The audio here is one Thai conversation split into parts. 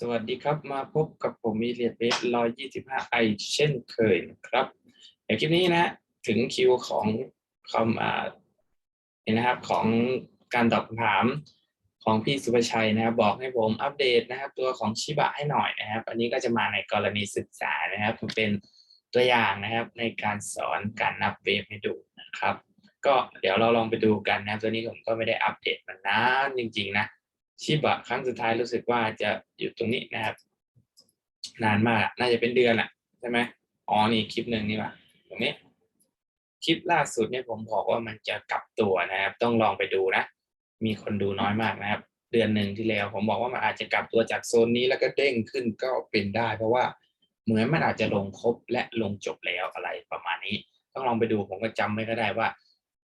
สวัสดีครับ มาพบกับผมมีเรียดเบสร้อยยี่สิบห้าไอเช่นเคยนะครับในคลิปนี้นะ ถึงคิวของคำอ่าเนี่ยนะครับของการตอบคำถามของพี่สุภชัยนะครับ บอกให้ผมอัปเดตนะครับ ตัวของชิบะให้หน่อยนะครับ อันนี้ก็จะมาในกรณีศึกษานะครับเป็นตัวอย่างนะครับในการสอนการนับเวฟให้ดูนะครับ ก็เดี๋ยวเราลองไปดูกันนะครับตัวนี้ผมก็ไม่ได้อัปเดตมานานจริง ๆ นะ ชิบะครั้งสุดท้ายรู้สึกว่าจะอยู่ตรงนี้นะครับ นานมากน่าจะเป็นเดือนอะใช่ไหมอ๋อนี่คลิปหนึ่งนี่ว่ะตรงนี้คลิปล่าสุดเนี่ยผมบอกว่ามันจะกลับตัวนะครับ ต้องลองไปดูนะ มีคนดูน้อยมากนะครับ เดือนหนึ่งที่แล้ว ผมบอกว่ามันอาจจะกลับตัวจากโซนนี้แล้วก็เด้งขึ้นก็เป็นได้ เพราะว่าเหมือนมันอาจจะลงครบและลงจบแล้วอะไรประมาณนี้ ต้องลองไปดูผมก็จำไม่ก็ได้ว่า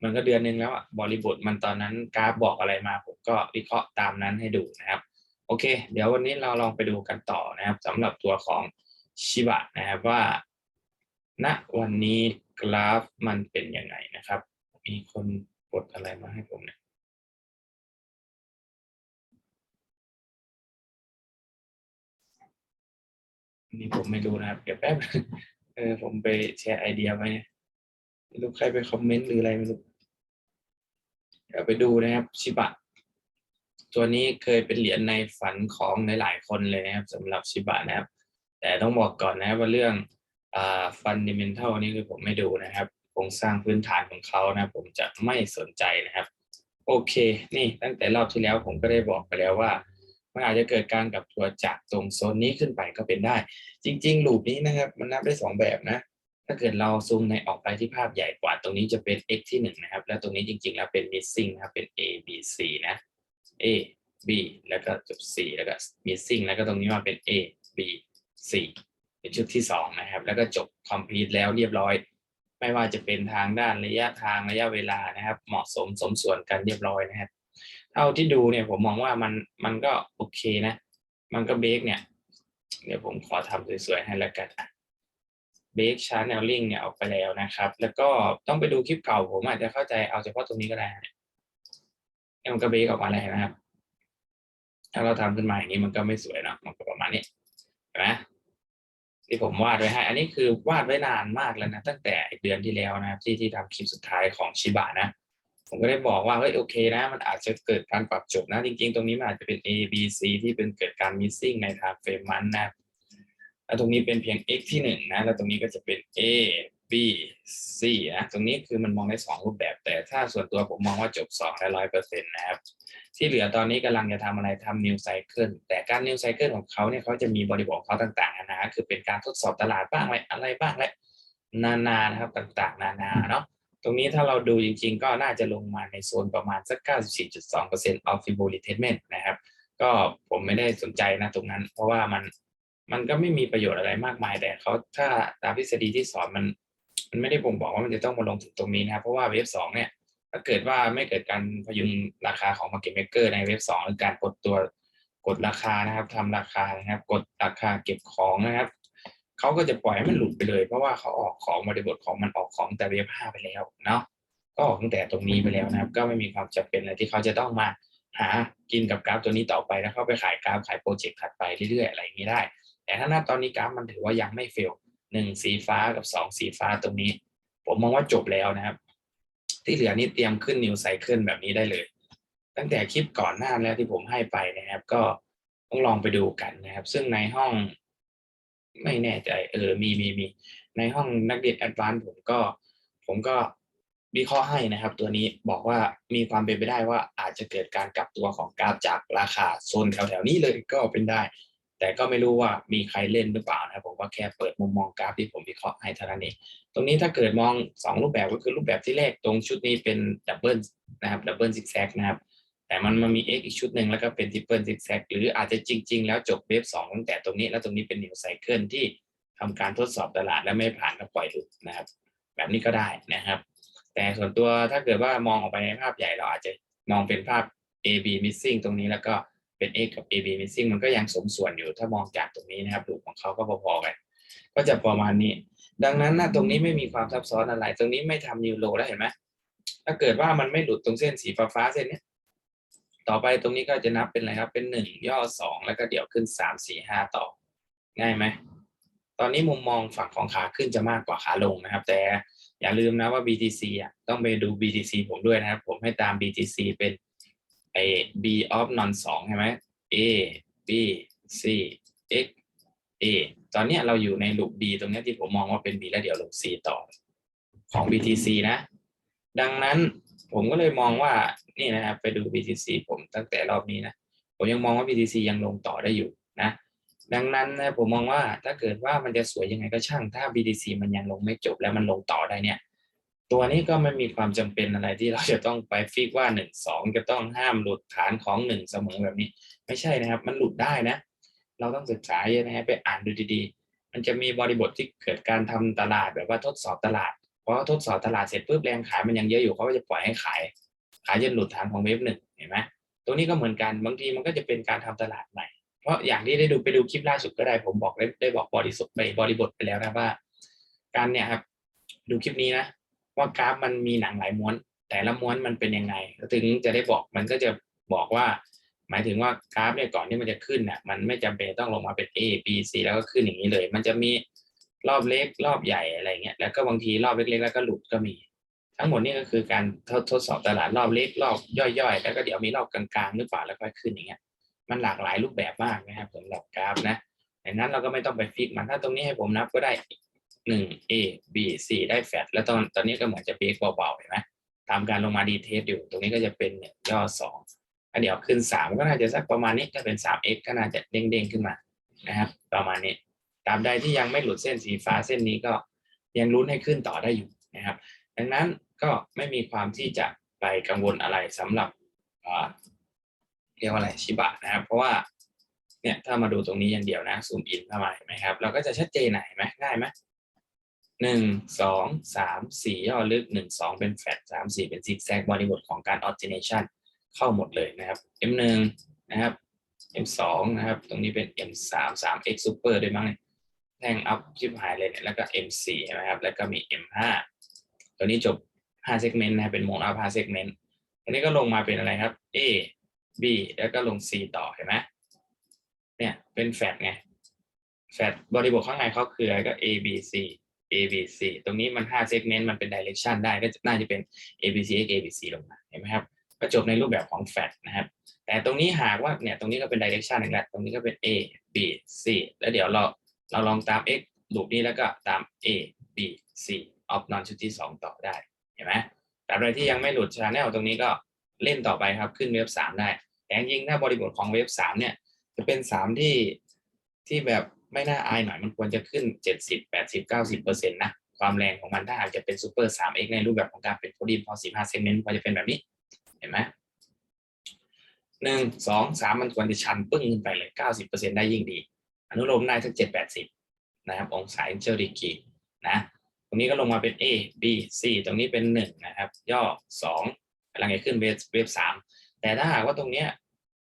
มันก็เดือนหนึ่งแล้วอะบริบทมันตอนนั้นกราฟบอกอะไรมา ผมก็วิเคราะห์ตามนั้นให้ดูนะครับ โอเค เดี๋ยววันนี้เราลองไปดูกันต่อนะครับสำหรับตัวของชิบะนะครับว่าณวันนี้กราฟมันเป็นยังไงนะครับ มีคนกดอะไรมาให้ผมเนี่ยนี่ผมไม่รู้นะครับ เดี๋ยวแป๊บ เออผมไปแชร์ไอเดียไว้ลูกใครไปคอมเมนต์หรืออะไรไม่รู้ เดี๋ยวไปดูนะครับชิบะ ตัวนี้เคยเป็นเหรียญในฝันของหลายๆคนเลยนะครับสำหรับชิบะนะครับ แต่ต้องบอกก่อนนะครับว่าเรื่องฟันดิเมนทัลนี่คือผมไม่ดูนะครับโครงสร้างพื้นฐานของเขานะผมจะไม่สนใจนะครับ โอเค นี่ตั้งแต่รอบที่แล้วผมก็ได้บอกไปแล้วว่ามันอาจจะเกิดการกลับตัวจากตรงโซนนี้ขึ้นไปก็เป็นได้ จริงๆลูปนี้นะครับ มันนับได้สองแบบนะ ถ้าเกิดเราซูมในออกไปที่ภาพใหญ่กว่า ตรงนี้จะเป็น x ที่หนึ่งนะครับ แล้วตรงนี้จริงๆ แล้วเป็น missing นะครับเป็น a b c นะ a b แล้วก็จบ c แล้วก็ missing แล้วก็ตรงนี้มาเป็น a b c เป็นชุดที่สองนะครับ แล้วก็จบ complete แล้วเรียบร้อย ไม่ว่าจะเป็นทางด้านระยะทางระยะเวลานะครับ เหมาะสมสมส่วนกันเรียบร้อยนะครับ เท่าที่ดูเนี่ยผมมองว่ามันมันก็โอเคนะ มันก็เบรกเนี่ย เดี๋ยวผมขอทำสวยๆให้แล้วกัน เบรกชาร์แนลลิงเนี่ยออกไปแล้วนะครับ แล้วก็ต้องไปดูคลิปเก่าผมอาจจะเข้าใจเอาเฉพาะตรงนี้ก็ได้เนี่ยเนี่ยมันก็เบรกออกมาแล้วนะครับ ถ้าเราทำขึ้นมาอย่างนี้มันก็ไม่สวยเนอะมันก็ประมาณนี้เห็นไหมที่ผมวาดไว้ให้ อันนี้คือวาดไว้นานมากแล้วนะตั้งแต่เดือนที่แล้วนะครับ ที่ที่ทำคลิปสุดท้ายของชิบะนะผมก็ได้บอกว่าเฮ้ยโอเคนะ มันอาจจะเกิดการปรับจบนะ จริง ๆ ตรงนี้มันอาจจะเป็น A B C ที่เป็นเกิดการ missing ในทางเฟรมมันนะ แล้วตรงนี้เป็นเพียง x ที่หนึ่งนะ แล้วตรงนี้ก็จะเป็น A B C นะตรงนี้คือมันมองได้สองรูปแบบ แต่ถ้าส่วนตัวผมมองว่าจบสองได้ร้อยเปอร์เซ็นต์นะครับ ที่เหลือตอนนี้กำลังจะทำอะไรทำ new cycle แต่การ new cycle ของเขาเนี่ยเขาจะมีบริบทของเขาต่างๆนานาคือเป็นการทดสอบตลาดบ้างอะไรอะไรบ้างแหละนานานะครับต่างๆ นานาเนาะตรงนี้ถ้าเราดูจริงๆ ก็น่าจะลงมาในโซนประมาณสัก 94.2% of Fibonacci retracement นะครับ ก็ผมไม่ได้สนใจนะตรงนั้น เพราะว่ามัน มันก็ไม่มีประโยชน์อะไรมากมาย แต่เขาถ้าตามทฤษฎีที่สอนมัน มันไม่ได้บ่งบอกว่ามันจะต้องมาลงถึงตรงนี้นะครับเพราะว่าเว็บสองเนี่ยถ้าเกิดว่าไม่เกิดการพยุงราคาของ market maker ในเว็บสองหรือการกดตัวกดราคานะครับทำราคานะครับ กดราคาเก็บของนะครับเขาก็จะปล่อยให้มันหลุดไปเลย เพราะว่าเขาออกของบริบทของมันออกของแต่เวฟห้าไปแล้วเนาะก็ออกตั้งแต่ตรงนี้ไปแล้วนะครับ ก็ไม่มีความจำเป็นอะไรที่เขาจะต้องมาหากินกับกราฟตัวนี้ต่อไปแล้วเข้าไปขายกราฟขายโปรเจกต์ถัดไปเรื่อยๆอะไรอย่างนี้ได้ แต่ถ้าณตอนนี้กราฟมันถือว่ายังไม่เฟลหนึ่งสีฟ้ากับสองสีฟ้าตรงนี้ ผมมองว่าจบแล้วนะครับ ที่เหลือนี่เตรียมขึ้นนิวไซเคิลแบบนี้ได้เลย ตั้งแต่คลิปก่อนหน้าแล้วที่ผมให้ไปนะครับ ก็ต้องลองไปดูกันนะครับ ซึ่งในห้องไม่แน่ใจเออมีมีมีในห้องนักเรียนแอดวานซ์ผมก็ ผมก็วิเคราะห์ให้นะครับ ตัวนี้บอกว่ามีความเป็นไปได้ว่าอาจจะเกิดการกลับตัวของกราฟจากราคาโซนแถวๆนี้เลยก็เป็นได้ แต่ก็ไม่รู้ว่ามีใครเล่นหรือเปล่านะผมก็แค่เปิดมุมมองกราฟที่ผมวิเคราะห์ให้เท่านั้นเองตรงนี้ถ้าเกิดมองสองรูปแบบก็คือรูปแบบที่แรกตรงชุดนี้เป็นดับเบิลนะครับดับเบิลซิกแซกนะครับแต่มันมันมี x อีกชุดหนึ่งแล้วก็เป็น triple zigzag หรืออาจจะจริง ๆ แล้วจบเวฟสองตั้งแต่ตรงนี้แล้วตรงนี้เป็น new cycle ที่ทำการทดสอบตลาดและไม่ผ่านก็ปล่อยหลุดนะครับ แบบนี้ก็ได้นะครับ แต่ส่วนตัวถ้าเกิดว่ามองออกไปในภาพใหญ่เราอาจจะมองเป็นภาพ AB missing ตรงนี้แล้วก็ เป็น x กับ AB missing มันก็ยังสมส่วนอยู่ถ้ามองจากตรงนี้นะครับรูของเขาก็พอๆกัน ก็จะประมาณนี้ ดังนั้นนะตรงนี้ไม่มีความซับซ้อนอะไร ตรงนี้ไม่ทำนิวโลแล้วเห็นไหมถ้าเกิดว่ามันไม่หลุดตรงเส้นสีฟ้าๆเส้นนี้ต่อไปตรงนี้ก็จะนับเป็นอะไรครับ เป็นหนึ่งย่อสองแล้วก็เดี๋ยวขึ้นสามสี่ห้าต่อ ง่ายไหม ตอนนี้มุมมองฝั่งของขาขึ้นจะมากกว่าขาลงนะครับ แต่อย่าลืมนะว่า BTC อะต้องไปดู BTC ผมด้วยนะครับ ผมให้ตาม BTC เป็น ไอ้ B of non สองใช่ไหม A B C X A ตอนเนี้เราอยู่ในลูป B ตรงนี้ที่ผมมองว่าเป็น B แล้วเดี๋ยวลง C ต่อของ BTC นะ ดังนั้นผมก็เลยมองว่านี่นะครับไปดู BTC ผมตั้งแต่รอบนี้นะผมยังมองว่า BTC ยังลงต่อได้อยู่นะ ดังนั้นนะผมมองว่าถ้าเกิดว่ามันจะสวยยังไงก็ช่างถ้า BTC มันยังลงไม่จบแล้วมันลงต่อได้เนี่ย ตัวนี้ก็ไม่มีความจำเป็นอะไรที่เราจะต้องไปฟิกว่าหนึ่งสองจะต้องห้ามหลุดฐานของหนึ่งเสมอแบบนี้ ไม่ใช่นะครับ มันหลุดได้นะ เราต้องศึกษาเยอะนะฮะไปอ่านดูดีๆ มันจะมีบริบทที่เกิดการทำตลาดแบบว่าทดสอบตลาดเพราะทดสอบตลาดเสร็จปุ๊บแรงขายมันยังเยอะอยู่เขาก็จะปล่อยให้ขาย ขายจนหลุดฐานของเวฟหนึ่งเห็นไหมตรงนี้ก็เหมือนกันบางทีมันก็จะเป็นการทำตลาดใหม่เพราะอย่างที่ได้ดูไปดูคลิปล่าสุดก็ได้ผมบอกได้ได้บอกบริสุทธิ์ไปบริบทไปแล้วนะว่า การเนี่ยครับดูคลิปนี้นะ ว่ากราฟมันมีหนังหลายม้วน แต่ละม้วนมันเป็นยังไงถึงจะได้บอกมันก็จะบอกว่า หมายถึงว่ากราฟเนี่ยก่อนที่มันจะขึ้นน่ะมันไม่จำเป็นต้องลงมาเป็น A B C แล้วก็ขึ้นอย่างนี้เลย มันจะมีรอบเล็กรอบใหญ่อะไรเงี้ยแล้วก็บางทีรอบเล็กๆแล้วก็หลุดก็มี ทั้งหมดนี่ก็คือการทดทดสอบตลาดรอบเล็กรอบย่อยๆ แล้วก็เดี๋ยวมีรอบกลางๆหรือเปล่าแล้วก็ขึ้นอย่างเงี้ยมันหลากหลายรูปแบบมากนะครับสำหรับกราฟนะดังนั้นเราก็ไม่ต้องไปฟิกมันถ้าตรงนี้ให้ผมนับก็ได้ หนึ่ง A B C ได้แฟดแล้วตอนตอนนี้ก็เหมือนจะเบรกเบาๆเห็นไหมตามการลงมาดีเทสอยู่ ตรงนี้ก็จะเป็นเนี่ยย่อสองถ้าเดี๋ยวขึ้นสามก็น่าจะสักประมาณนี้ถ้าเป็นสาม x ก็น่าจะเด้งๆขึ้นมานะครับ ประมาณนี้ตาบใดที่ยังไม่หลุดเส้นสีฟ้าเส้นนี้ก็ยังลุ้นให้ขึ้นต่อได้อยู่นะครับ ดังนั้นก็ไม่มีความที่จะไปกังวลอะไรสำหรับเรียกว่าอะไรชิบะนะครับ เพราะว่าเนี่ยถ้ามาดูตรงนี้อย่างเดียวนะซูมอินเข้ามาเห็นไหมครับ เราก็จะชัดเจนหน่อยไหมง่ายไหม หนึ่งสองสามสี่ย่อลึกหนึ่งสองเป็นแฟลตสามสี่เป็นซิกแซกบริบทของการออ g ิเนชันเข้าหมดเลยนะครับ M หนึ่งนะครับ M สองนะครับ ตรงนี้เป็น M สามสาม X super ด้วยมั้งเนี่ยแท่งอัพชิบหายเลยเนี่ยแล้วก็ M สี่ใช่ไหมครับ แล้วก็มี M ห้าตัวนี้จบห้าเซกเมนต์นะครับเป็นโมนอัพห้าเซกเมนต์อันนี้ก็ลงมาเป็นอะไรครับ A B แล้วก็ลง C ต่อเห็นไหมเนี่ยเป็นแฟดไงแฟดบริบทข้างในเขาคืออะไรก็ A B C A B C ตรงนี้มัน5เซกเมนต์มันเป็นดิเรกชันได้ก็น่าจะเป็น A B C X A B C ลงมาเห็นไหมครับก็จบในรูปแบบของแฟดนะครับ แต่ตรงนี้หากว่าเนี่ยตรงนี้ก็เป็นดิเรกชันอีกแล้วตรงนี้ก็เป็น A B C แล้วเดี๋ยวเราเราลองตาม x ลูปนี้แล้วก็ตาม A B C ออฟนอนชุดที่ 2 ต่อได้เห็นไหมแต่อะไรที่ยังไม่หลุดชาแนลตรงนี้ก็เล่นต่อไปครับขึ้นเว็บ 3 ได้แต่จริงๆถ้าบริบทของเว็บ 3 เนี่ยจะเป็น 3 ที่ที่แบบ ไม่น่าอายหน่อยมันควรจะขึ้น 70 80 90เปอร์เซ็นต์นะความแรงของมันถ้าหากจะเป็นซูเปอร์ 3x ในรูปแบบของการเป็นโพดีพอ15เซนเมนต์พอจะเป็นแบบนี้ เห็นไหมหนึ่งสองสามมันควรจะชันปึ้งขึ้นไปเลยเก้าสิบเปอร์เซ็นต์ได้ยิ่งดี อนุโลมได้ทั้งเจ็ดแปดสิบนะครับ องศาเชลดีกีนะตรงนี้ก็ลงมาเป็น A B C ตรงนี้เป็นหนึ่งนะครับ ย่อสองกำลังจะขึ้นเวฟเวฟสามแต่ถ้าหากว่าตรงเนี้ย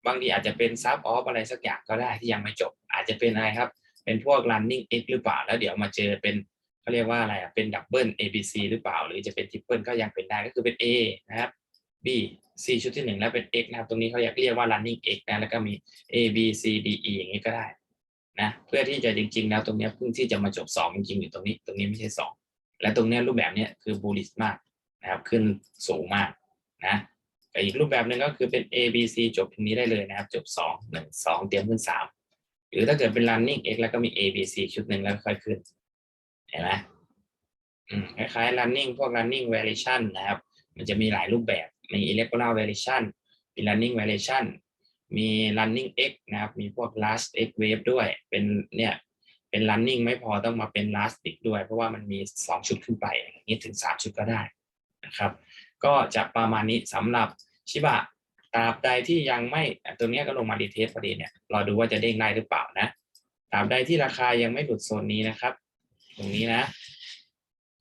บางทีอาจจะเป็นซับออฟอะไรสักอย่างก็ได้ที่ยังไม่จบ อาจจะเป็นอะไรครับ เป็นพวก running x หรือเปล่า แล้วเดี๋ยวมาเจอเป็นเขาเรียกว่าอะไรอะเป็นดับเบิล A B C หรือเปล่า หรือจะเป็นทริปเปิลก็ยังเป็นได้ก็คือเป็น A นะครับ B C ชุดที่หนึ่งแล้วเป็น x นะครับ ตรงนี้เขาอยากเรียกว่า running x นะแล้วก็มี A B C D E อย่างนี้ก็ได้นะเพื่อที่จะจริง ๆ แล้วตรงนี้เพิ่งที่จะมาจบสองจริงๆอยู่ตรงนี้ ตรงนี้ไม่ใช่สองและตรงนี้รูปแบบนี้คือ bullish มากนะครับขึ้นสูงมากนะแต่อีกรูปแบบหนึ่งก็คือเป็น A B C จบตรงนี้ได้เลยนะครับ จบสองหนึ่งสองเตรียมขึ้นสาม รือถ้าเกิดเป็น running x แล้วก็มี A B C ชุดหนึ่งแล้วค่อยขึ้น เห็นไหมคล้ายๆ running พวก running variation นะครับ มันจะมีหลายรูปแบบ มี electoral variation มี running variation มี running x นะครับ มีพวก last x wave ด้วย เป็นเนี่ย เป็น running ไม่พอต้องมาเป็น last x ด้วย เพราะว่ามันมี 2 ชุดขึ้นไป อย่างนี้ถึง 3 ชุดก็ได้นะครับ ก็จะประมาณนี้สำหรับชิบะ ตราบใดที่ยังไม่ตัวนี้ก็ลงมาดีเทสพอดีเนี่ยรอดูว่าจะเด้งได้หรือเปล่านะตราบใดที่ราคายังไม่หลุดโซนนี้นะครับ ตรงนี้นะ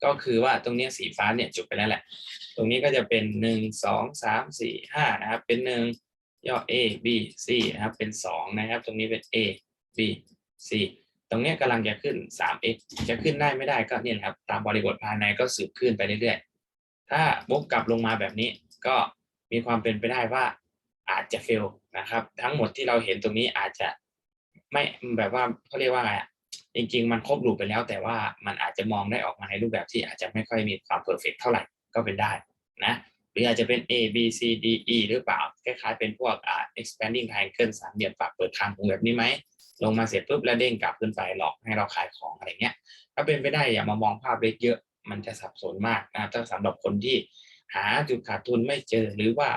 ก็คือว่าตรงนี้สีฟ้าเนี่ยจบไปแล้วแหละ ตรงนี้ก็จะเป็นหนึ่งสองสามสี่ห้านะครับ เป็นหนึ่งย่อ A B C นะครับ เป็นสองนะครับ ตรงนี้เป็น A B C ตรงนี้กำลังจะขึ้น 3x จะขึ้นได้ไม่ได้ก็เนี่ยครับ ตามบริบทภายในก็สืบขึ้นไปเรื่อยๆ ถ้าวกกลับลงมาแบบนี้ก็มีความเป็นไปได้ว่า อาจจะเฟลนะครับ ทั้งหมดที่เราเห็นตรงนี้อาจจะไม่แบบว่าเขาเรียกว่าไงอะจริง ๆ มันครบรูปไปแล้ว แต่ว่ามันอาจจะมองได้ออกมาในรูปแบบที่อาจจะไม่ค่อยมีความเพอร์เฟกเท่าไหร่ก็เป็นได้นะหรืออาจจะเป็น A B C D E หรือเปล่าคล้ายๆเป็นพวกอ่า expanding triangle สามเหลี่ยมปากเปิดทางของแบบนี้ไหมลงมาเสร็จปุ๊บแล้วเด้งกลับขึ้นไปหลอกให้เราขายของอะไรเงี้ย ถ้าเป็นไปได้อย่ามามองภาพเล็กเยอะมันจะสับสนมากนะถ้าสำหรับคนที่หาจุดขาดทุนไม่เจอหรือว่า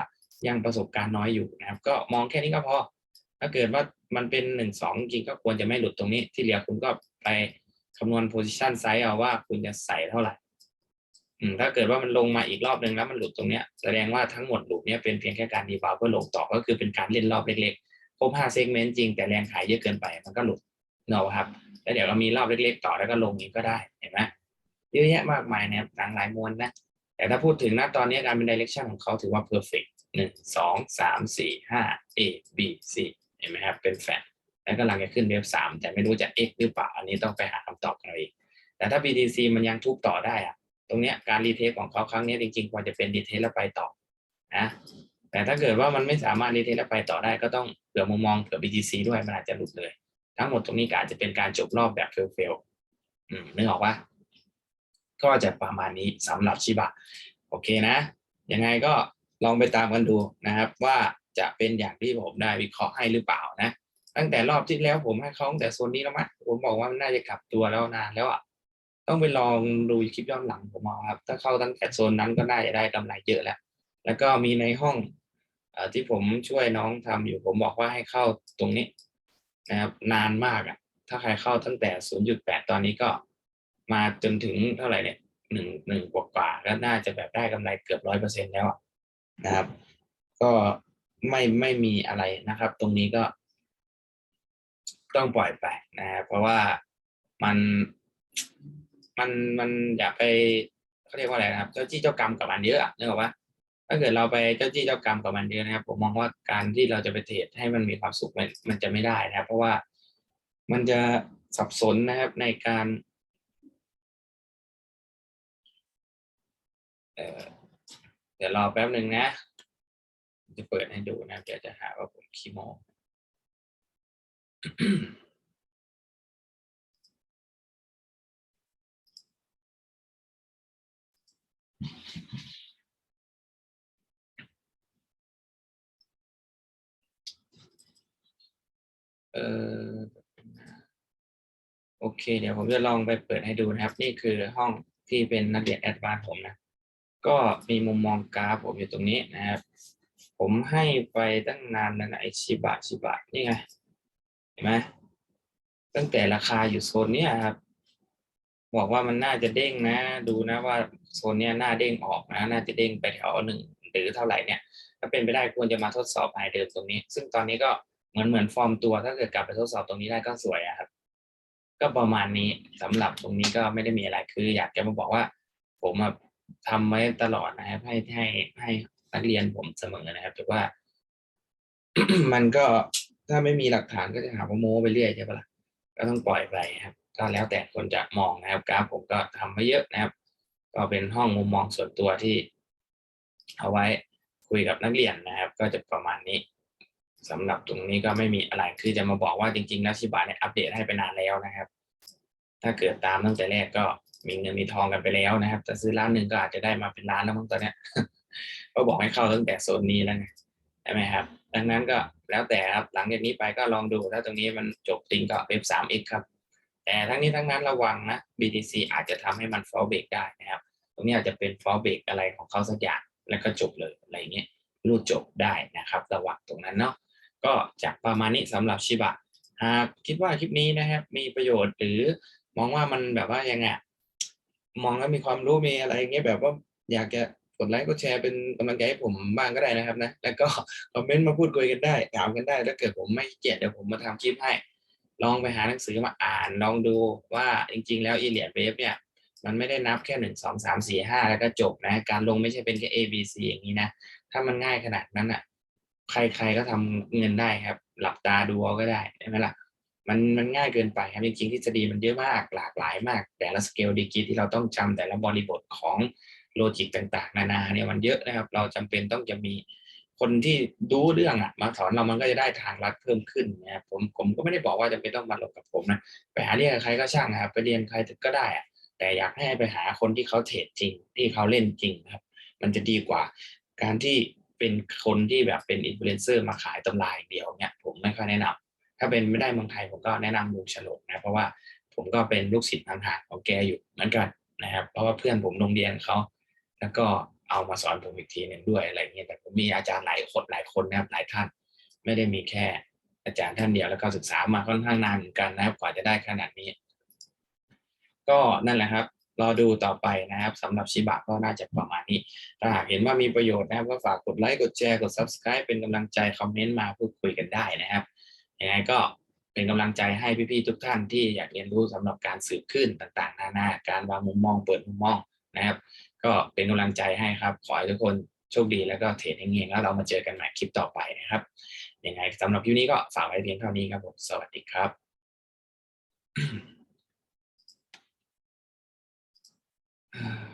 ยังประสบการณ์น้อยอยู่นะครับ ก็มองแค่นี้ก็พอ ถ้าเกิดว่ามันเป็นหนึ่งสองจริงก็ควรจะไม่หลุดตรงนี้ ที่เหลือคุณก็ไปคำนวณ position size เอาว่าคุณจะใส่เท่าไหร่ถ้าเกิดว่ามันลงมาอีกรอบหนึ่งแล้วมันหลุดตรงเนี้ยแสดงว่าทั้งหมดหลุดเนี้ยเป็นเพียงแค่การดีบาวเพื่อลงต่อก็คือเป็นการเล่นรอบเล็กๆครบห้าเซกเมนต์จริงแต่แรงขายเยอะเกินไปมันก็หลุดเนอะครับ แล้วเดี๋ยวเรามีรอบเล็กๆ ต่อแล้วก็ลงนี้ก็ได้เห็นไหมเยอะแยะมากมายนะครับต่างหลายมวลนะแต่ถ้าพูดถึงนะตอนนี้การเป็นดิเรกชันของเขาถือว่าเพอร์เฟก หนึ่งสองสามสี่ห้า A B C เห็นไหมครับ เป็นแฟนแล้วก็กำลังจะขึ้นเวฟสามแต่ไม่รู้จะ X หรือเปล่า อันนี้ต้องไปหาคำตอบกันเอาเองแต่ถ้า BTC มันยังทุบต่อได้อะตรงเนี้ยการรีเทสของเขาครั้งนี้จริงๆควรจะเป็นรีเทสแล้วไปต่อนะแต่ถ้าเกิดว่ามันไม่สามารถรีเทสแล้วไปต่อได้ก็ต้องเผื่อมุมมองเผื่อ BTC ด้วยมันอาจจะหลุดเลย ทั้งหมดตรงนี้ก็อาจจะเป็นการจบรอบแบบเฟลๆอืมนึกออกปะก็จะประมาณนี้สำหรับชิบะ โอเคนะ ยังไงก็ ลองไปตามกันดูนะครับ ว่าจะเป็นอย่างที่ผมได้วิเคราะห์ให้หรือเปล่านะ ตั้งแต่รอบที่แล้วผมให้เขาตั้งแต่โซนนี้แล้วมั้ยผมบอกว่ามันน่าจะกลับตัวแล้วนานแล้วอะต้องไปลองดูคลิปย้อนหลังผมเอาครับ ถ้าเข้าตั้งแต่โซนนั้นก็น่าจะได้กำไรเยอะแล้ว แล้วก็มีในห้องอที่ผมช่วยน้องทำอยู่ ผมบอกว่าให้เข้าตรงนี้นะครับนานมากอะ ถ้าใครเข้าตั้งแต่ 0.8 ตอนนี้ก็มาจนถึงเท่าไหร่เนี่ยหนึ่งหนึ่งกว่ากว่าก็น่าจะแบบได้กำไรเกือบร้อยเปอร์เซ็นแล้วอะ นะครับ ก็ไม่ไม่มีอะไรนะครับ ตรงนี้ก็ ต้องปล่อยไปนะครับเพราะว่ามันมันมันอย่าไปเขาเรียกว่าอะไรนะครับ เจ้าจี้เจ้ากรรมกับมันเยอะอะนึกออกปะถ้าเกิดเราไปเจ้าจี้เจ้ากรรมกับมันเยอะนะครับ ผมมองว่าการที่เราจะไปเทรดให้มันมีความสุขมันมันจะไม่ได้นะครับ เพราะว่ามันจะสับสนนะครับในการ เอ่อ เดี๋ยวรอแป๊บหนึ่งนะ จะเปิดให้ดูนะเดี๋ยวจะหาว่าผมขี้โมเออโอเค เดี๋ยวผมจะลองไปเปิดให้ดูนะครับ นี่คือห้องที่เป็นนักเรียนแอดวานผมนะ ก็มีมุมมองกราฟผมอยู่ตรงนี้นะครับ ผมให้ไปตั้งนานแล้วนะไอชิบะชิบะนี่ไงเห็นไหมตั้งแต่ราคาอยู่โซนเนี้ยครับ บอกว่ามันน่าจะเด้งนะ ดูนะว่าโซนเนี้ยน่าเด้งออกนะ น่าจะเด้งไปแถวหนึ่งหรือเท่าไหร่เนี่ยถ้าเป็นไปได้ควรจะมาทดสอบไฮเดิมตรงนี้ ซึ่งตอนนี้ก็เหมือนเหมือนฟอร์มตัวถ้าเกิดกลับไปทดสอบตรงนี้ได้ก็สวยครับ ก็ประมาณนี้สำหรับตรงนี้ก็ไม่ได้มีอะไรคือ อยากจะมาบอกว่า ผมอะ ทำไว้ตลอดนะครับ ให้ให้ให้นักเรียนผมเสมอนะครับ แต่ว่า มันก็ถ้าไม่มีหลักฐานก็จะหาว่าโม้ไปเรื่อยใช่ปะล่ะก็ต้องปล่อยไปครับ ก็แล้วแต่คนจะมองนะครับกราฟผมก็ทำมาเยอะนะครับ ก็เป็นห้องมุมมองส่วนตัวที่ เอาไว้คุยกับนักเรียนนะครับ ก็จะประมาณนี้สำหรับตรงนี้ก็ไม่มีอะไรคือจะมาบอกว่าจริงๆแล้วชิบะเนี่ยอัปเดตให้ไปนานแล้วนะครับ ถ้าเกิดตามตั้งแต่แรกก็ มีเงินมีทองกันไปแล้วนะครับจะซื้อร้านหนึ่งก็อาจจะได้มาเป็นล้านแล้วมั้งตอนเนี้ยก็บอกให้เข้าตั้งแต่โซนนี้แล้วไงใช่ไหมครับ ดังนั้นก็แล้วแต่ครับหลังจากนี้ไปก็ลองดูถ้าตรงนี้มันจบจริงก็เว็บสามเอกครับ แต่ทั้งนี้ทั้งนั้นระวังนะ BTC อาจจะทำให้มัน fall break ได้นะครับ ตรงนี้อาจจะเป็น fall break อะไรของเขาสักอย่างแล้วก็จบเลยอะไรเงี้ยรูดจบได้นะครับ ระวังตรงนั้นเนาะก็จากประมาณนี้สำหรับชิบะหากคิดว่าคลิปนี้นะครับมีประโยชน์หรือมองว่ามันแบบว่ายังไง มองแล้วมีความรู้มีอะไรเงี้ยแบบว่าอยากจะกดไลค์กดแชร์เป็นกำลังใจให้ผมบ้างก็ได้นะครับนะแล้วก็คอมเมนต์มาพูดคุยกันได้ถามกันได้ถ้าเกิดผมไม่เกียดเดี๋ยวผมมาทำคลิปให้ ลองไปหาหนังสือมาอ่านลองดูว่าจริง ๆ แล้วอีเลียดเวฟเนี่ยมันไม่ได้นับแค่หนึ่งสองสามสี่ห้าแล้วก็จบนะการลงไม่ใช่เป็นแค่ A B C อย่างนี้นะ ถ้ามันง่ายขนาดนั้นอะ ใครๆก็ทำเงินได้ครับ หลับตาดูก็ได้ใช่ไหมล่ะ มันมันง่ายเกินไปครับจริงๆทฤษฎีมันเยอะมากหลากหลายมาก แต่ละสเกลดีกรีที่เราต้องจำแต่ละบริบทของโลจิกต่างๆ นานาเนี่ยมันเยอะนะครับ เราจำเป็นต้องจะมีคนที่รู้เรื่องอะมาสอนเรามันก็จะได้ทางลัดเพิ่มขึ้นนะครับผมผมก็ไม่ได้บอกว่าจะเป็นต้องมาลงกับผมนะไปหาเรียนกับใครก็ช่างนะครับไปเรียนใครก็ได้อะแต่อยากให้ไปหาคนที่เขาเทรดจริง ที่เขาเล่นจริงนะครับ มันจะดีกว่า การที่เป็นคนที่แบบเป็นอินฟลูเอนเซอร์มาขายตำราอย่างเดียวเนี่ยผมไม่ค่อยแนะนำ ถ้าเป็นไม่ได้เมืองไทยผมก็แนะนำลุงฉลกนะเพราะว่าผมก็เป็นลูกศิษย์ห่างๆของแกอยู่เหมือนกันนะครับ เพราะว่าเพื่อนผมโรงเรียนเขาแล้วก็เอามาสอนผมอีกทีหนึ่งด้วยอะไรเงี้ยแต่ผมมีอาจารย์หลายคนหลายคนนะครับหลายท่าน ไม่ได้มีแค่อาจารย์ท่านเดียวแล้วก็ศึกษามาค่อนข้างนานเหมือนกันนะครับกว่าจะได้ขนาดนี้ ก็นั่นแหละครับรอดูต่อไปนะครับสำหรับชิบะก็น่าจะประมาณนี้ ถ้าหากเห็นว่ามีประโยชน์นะครับ ก็ฝากกดไลค์กดแชร์กด subscribe เป็นกำลังใจคอมเมนต์มาพูดคุยกันได้นะครับ ยังไงก็เป็นกำลังใจให้พี่ๆทุกท่านที่อยากเรียนรู้สำหรับการสืบขึ้นต่างๆ นานาการวางมุมมองเปิดมุมมองนะครับ ก็เป็นกำลังใจให้ครับ ขอให้ทุกคนโชคดีแล้วก็เทรดเองๆแล้วเรามาเจอกันใหม่คลิปต่อไปนะครับยังไงสำหรับคลิปนี้ก็ฝากไว้เพียงเท่านี้ครับผมสวัสดีครับจบเลย